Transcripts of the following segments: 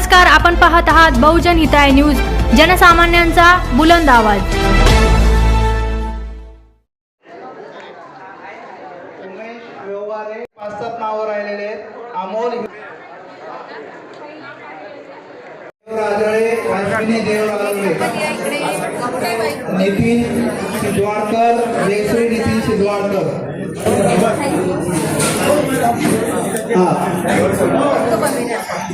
नमस्कार आपण पाहत आहात बहुजन हिताय न्यूज जनसामान्यांचा बुलंद आवाज. पाच सात नावं राहिलेले अमोल राजळे अश्विनी नितीन शिजवाडकर जयश्री नितीन शिजवाडकर.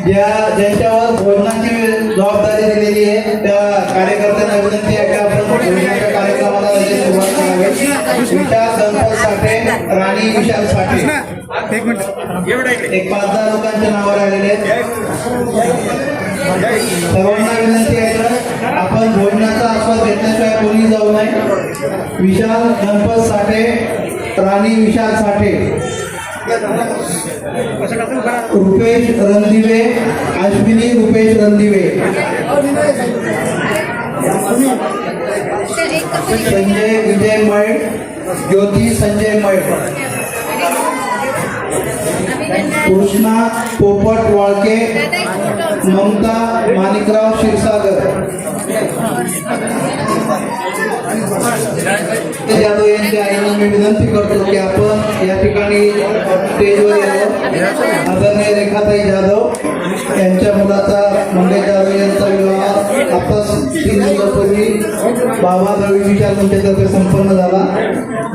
ज्या ज्यांच्यावर भोजनाची जबाबदारी दिलेली आहे त्या कार्यकर्त्यांना विनंती आहे की आपण भोजनाच्या कार्यक्रमाला सुरुवात करावी. विशाल गणपत साठे राणी विशाल साठे एक पाच दहा लोकांचे नावं राहिलेले आहेत. सर्वांना विनंती आहे तर आपण भोजनाचा आस्वाद घेतल्याशिवाय कोणी जाऊ नये. विशाल गणपत साठे राणी विशाल साठे. रुपेश रणदिवे अश्विनी रुपेश रणदिवे. संजय विजय मय ज्योती संजय मळ कृष्णा पोपट वाळके ममता माणिकराव क्षीरसागर. जाधव यांच्या आईला मी विनंती करतो की आपण या ठिकाणी स्टेजवर यावं. आदरणीय रेखाताई जाधव यांच्या मुलाचा मुंडे जाधव यांचा विवाह आताच तीन दिवसापूर्वी बाबा दळवीच्या विशाल संपन्न झाला.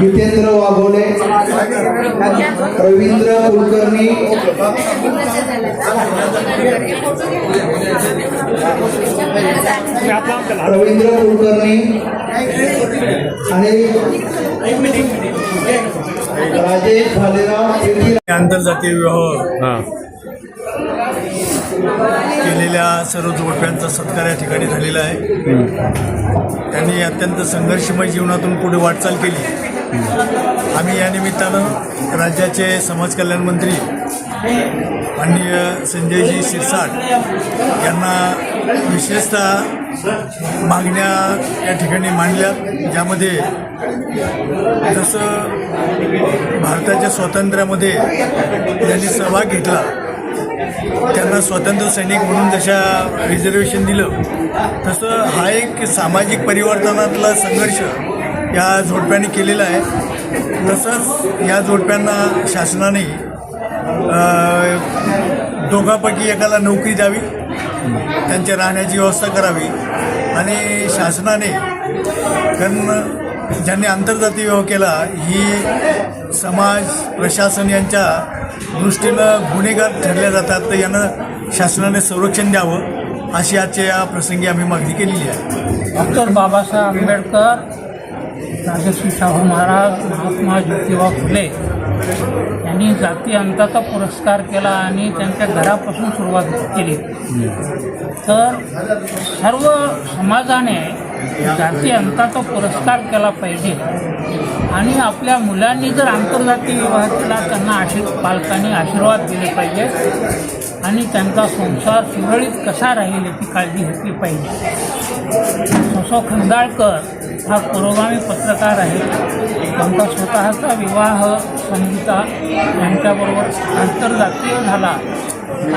जितेंद्र वाघोले रवींद्र कुलकर्णी. रवींद्र कुलकर्णी. आणि राजेश भालेराव आंतरजातीय विवाह हां. केलेल्या सर्व जोडप्यांचा सत्कार या ठिकाणी झालेला आहे. त्यांनी अत्यंत संघर्षमय जीवनातून पुढे वाटचाल केली. आम्ही या निमित्तानं राज्याचे समाज कल्याण मंत्री माननीय संजयजी शिरसाट यांना विशेषतः मागण्या या ठिकाणी मांडल्या ज्यामध्ये जसं भारताच्या स्वातंत्र्यामध्ये त्यांनी सहभाग घेतला त्यांना स्वातंत्र्य सैनिक म्हणून जशा रिझर्वेशन दिलं तसं हा एक सामाजिक परिवर्तनातला संघर्ष या जोडप्यांनी केलेलं आहे. तसंच या जोडप्यांना शासनाने दोघापैकी दोघांपैकी एकाला नोकरी द्यावी त्यांच्या राहण्याची व्यवस्था करावी आणि शासनाने कारण ज्यांनी आंतरजातीय विवाह केला ही समाज प्रशासन यांच्या दृष्टीनं गुन्हेगार ठरल्या जातात. तर यानं शासनाने संरक्षण द्यावं अशी आजच्या या प्रसंगी आम्ही मागणी केलेली आहे. डॉक्टर बाबासाहेब आंबेडकर राजश्री शाहू महाराज महात्मा ज्योतिबा फुले यांनी जाती अंताचा पुरस्कार केला आणि त्यांच्या घरापासून सुरुवात केली. तर सर्व समाजाने जाती अंताचा पुरस्कार केला पाहिजे आणि आपल्या मुलांनी जर आंतरजातीय विवाह केला त्यांना आशीर् पालकांनी आशीर्वाद दिले पाहिजे आणि त्यांचा संसार सुरळीत कसा राहील याची काळजी घेतली पाहिजे. ससो खंदाळकर हा पुरोगामी पत्रकार आहे. त्यांचा स्वतःचा विवाह संगीता यांच्याबरोबर आंतरजातीय झाला.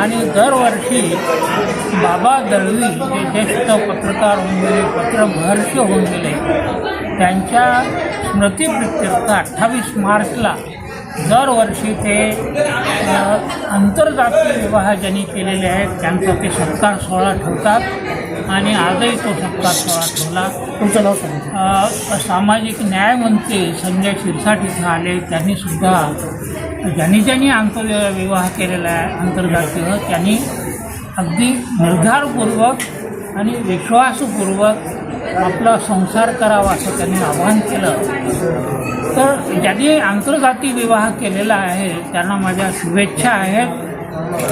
आणि दरवर्षी बाबा दळवी जे ज्येष्ठ पत्रकार होऊन गेले पत्रमहर्षी होऊन गेले. त्यांच्या स्मृतीप्रित्यर्थ अठ्ठावीस मार्चला दरवर्षी ते आंतरजातीय विवाह ज्यांनी केलेले आहेत त्यांचा ते सत्कार सोहळा ठेवतात. आणि आजही तो सत्कार ठेवला. तुमचं नाव सांगा. सामाजिक न्यायमंत्री संजय शिरसाट इथं आले. त्यांनी सुद्धा ज्यांनी ज्यांनी आंतर विवाह केलेला आहे आंतरजातीय त्यांनी अगदी निर्धारपूर्वक आणि विश्वासपूर्वक आपला संसार करावा असं त्यांनी आवाहन केलं. तर ज्यांनी आंतरजाती विवाह केलेला आहे त्यांना माझ्या शुभेच्छा आहेत.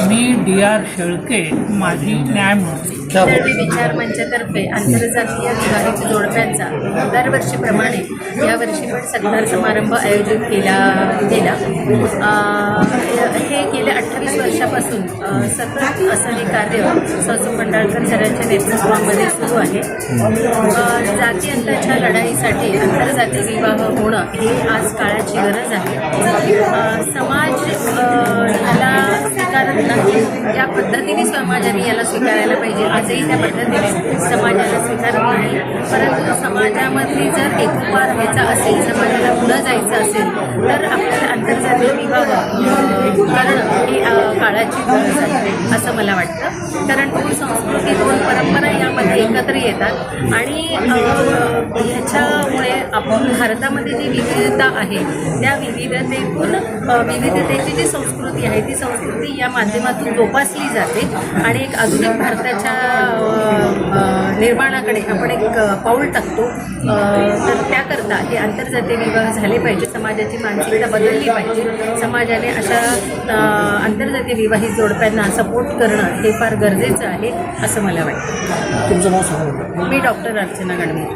मी डी आर शेळके माजी न्यायमूर्ती. विद्यार्थी विचार मंचातर्फे आंतरजातीय विवाहित जोडप्यांचा दरवर्षीप्रमाणे यावर्षी पण सत्कार समारंभ आयोजित केला गेला. हे गेल्या अठ्ठावीस वर्षापासून सतत असं हे कार्य ससू मंडाळकर सरांच्या नेतृत्वामध्ये सुरू आहे. जाती अंतरच्या लढाईसाठी आंतरजातीय विवाह होणं ही आज काळाची गरज आहे. समाज नाही ज्या पद्धतीने समाजाने याला स्वीकारायला पाहिजे. आजही त्या पद्धतीने समाजाला स्वीकारत नाही. परंतु समाजामध्ये जर एकोपा घ्यायचा असेल समाजाला पुढं जायचं असेल तर आपल्याला आंतरजातीय विवाह करणं ही काळाची गरज आहे असं मला वाटतं. कारण दोन संस्कृती दोन परंपरा यामध्ये एकत्र येतात. आणि ह्याच्यामुळे आपण भारतामध्ये जी विविधता आहे त्या विविधतेतून विविधतेची जी संस्कृती आहे ती संस्कृती या माध्यमातून जोपासली जाते. आणि एक आधुनिक भारताच्या निर्माणाकडे आपण एक पाऊल टाकतो. तर त्याकरता हे आंतरजातीय विवाह झाले पाहिजे समाजाची मानसिकता बदलली पाहिजे. समाजाने अशा आंतरजातीय विवाहित जोडप्यांना सपोर्ट करणं हे फार गरजेचं आहे असं मला वाटतं. तुमचं नाव सांगा मी डॉक्टर अर्चना गणवीर